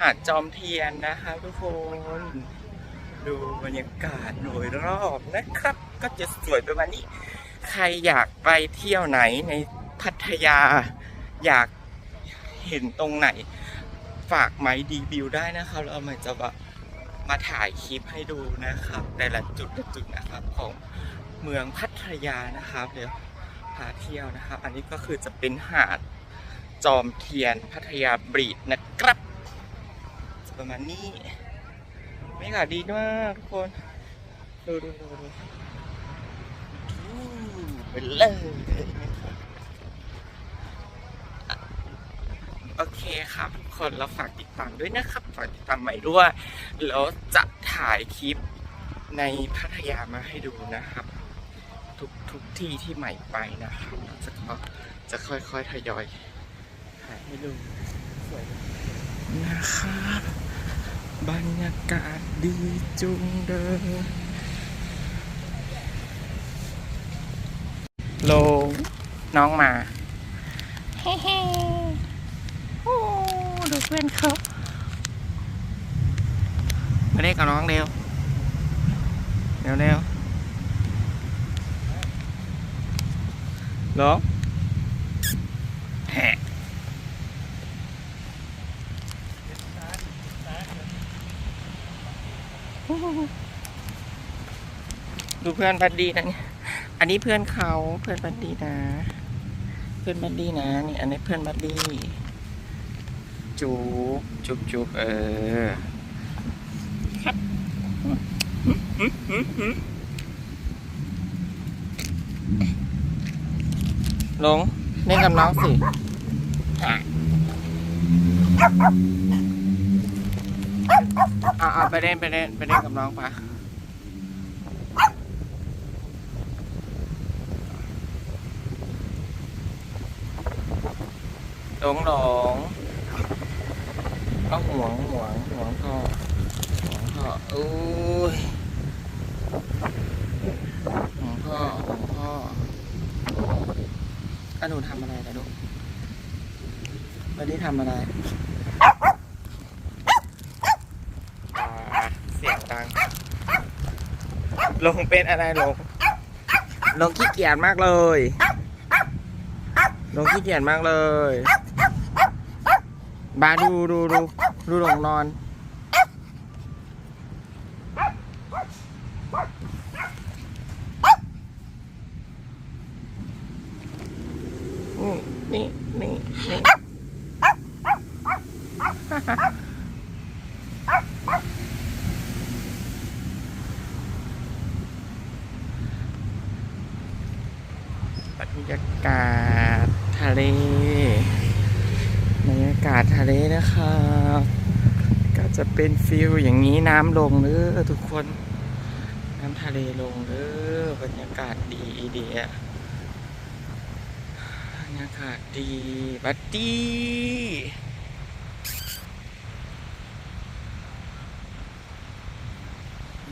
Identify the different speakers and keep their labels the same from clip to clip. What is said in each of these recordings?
Speaker 1: หาดจอมเทียนนะคะทุกคน ดูบรรยากาศโดยรอบนะครับ ก็จะสวยประมาณนี้ ใครอยากไปเที่ยวไหนในพัทยา อยากเห็นตรงไหน ฝากไม้ดีบิวได้นะครับแล้วเอาจะแบบมาถ่ายคลิปให้ดูนะครับ แต่ละจุดจุดนะครับของเมืองพัทยานะครับเดี๋ยวพาเที่ยวนะครับ อันนี้ก็คือจะเป็นหาดจอมเทียนพัทยาบรีดนะ ประมาณนี้บรรยากาศดีมากทุกคนดูดูดูดูอู้เป็นเลยโอเคครับทุกคนเราฝากติดตามด้วยนะครับฝากติดตามใหม่ด้วยแล้วจะถ่ายคลิปในพัทยามาให้ดูนะครับ ทุกทุกที่ที่ใหม่ไปนะครับจะก็จะค่อยๆทยอยถ่ายให้ดูสวยนะครับ บรรยากาศดีจุงเดินลงน้องมาเฮ้เฮ้โอ้ดูเพื่อนเขามาเล่นกับน้องเร็ว เร็วเร็วลงแหะ ดูเพื่อนบัดดีนะเนี่ยอันนี้เพื่อนเขาเพื่อนบัดดีนะ เพื่อนบัดดีนะนี่อันนี้เพื่อนบัดดีจูบจุบจุบเออครับลงเล่นกับน้องสิะไปเล่นไปเล่นไปเล่นกับน้องปะหลงหลงก็ห่วงห่วงห่วงพ่อห่วงพ่ออุ้ยห่วงพ่อห่วงพ่ออะหนูทำอะไรนะลูกวันนี้ทำอะไรอ่า เสียงดังลงเป็นอะไรลงลงขี้เกียจมากเลยลงขี้เกียจมากเลยบาดูดูดูดูลงนอนนี่นี่นี่นี่ บรรยากาศทะเลบรรยากาศทะเลนะครับก็จะเป็นฟิลอย่างนี้น้ำลงเด้อทุกคน น้ำทะเลลงเด้อบรรยากาศดีเดีอะบรรยากาศดีบัดดี้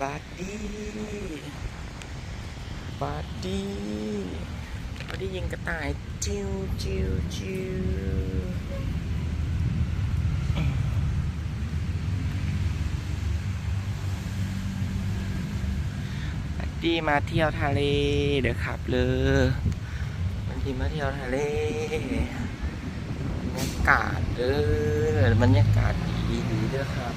Speaker 1: บัดดี้บัด ดี้บัดดี้ยิงกระต่าย จิ้วจิ้วจิ้วบัดดี้มาเที่ยวทะเล เดี๋ยวขับเลยบัดดี้มาเที่ยวทะเลบรรยากาศเด้อบรรยากาศดีดีเด้อครับ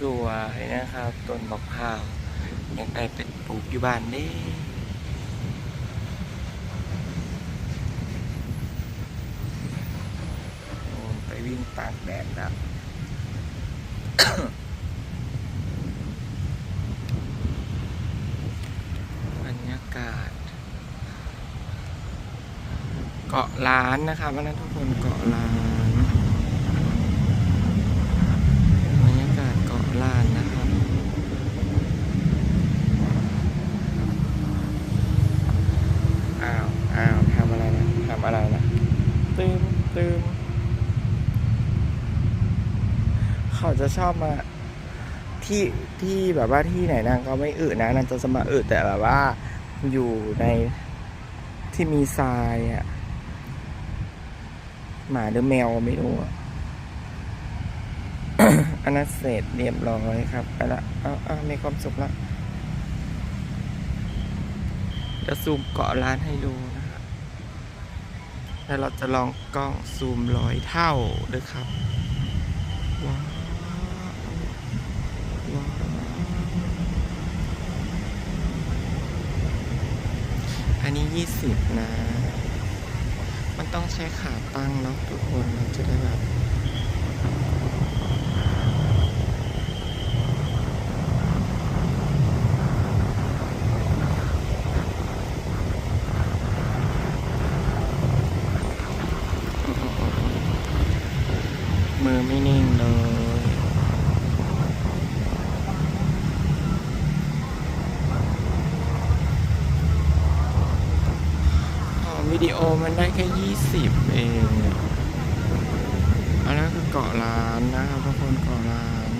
Speaker 1: สวยนะครับต้นมะพร้าวยังได้เป็นปลูกอยู่บ้านเด้ไปวิ่งตากแดดแล้วบรรยากาศ เกาะล้านนะครับวันนั้นทุกคนเกาะล้าน บรรยากาศเกาะล้านนะครับ อ้าว อ้าวทำอะไรนะ ตืมตืม เขาจะชอบมาที่ที่แบบว่าที่ไหนนางก็ไม่อึนะนางจะมาอึแต่แบบว่าอยู่ในที่มีทรายอะหมาหรือแมวไม่รู้อะอันนั้นเสร็จเรียบร้อยครับไปละเอาเอามีความสุขละจะซูมเกาะร้านให้ดูนะครับแล้วเราจะลองกล้องซูมร้อยเท่าด้วยครับว้าว อันนี้ยี่สิบนะ มันต้องใช้ขาตั้งเนาะทุกคนเราจะได้แบบ มือไม่นิ่งเลย อ๋อ วิดีโอมันได้แค่ยี่สิบเองอะอันนั้นคือเกาะล้านนะครับทุกคนเกาะล้าน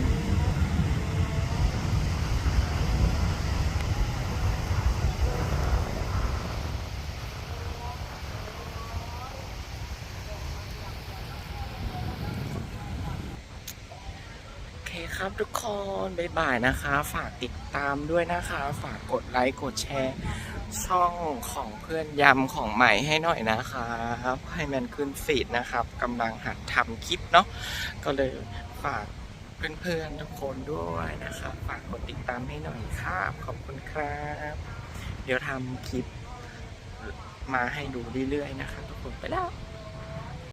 Speaker 1: โอเคครับทุกคน บ๊ายบายนะคะ ฝากติดตามด้วยนะคะ ฝากกดไลค์ กดแชร์ ช่องของเพื่อนยำของใหม่ให้หน่อยนะครับ ให้มันขึ้นฟีดนะครับกำลังหัดทำคลิปเนาะก็เลยฝากเพื่อนๆทุกคนด้วยนะครับ ฝากกดติดตามให้หน่อยครับขอบคุณครับ เดี๋ยวทำคลิปมาให้ดูเรื่อยๆนะครับทุกคนไปแล้ว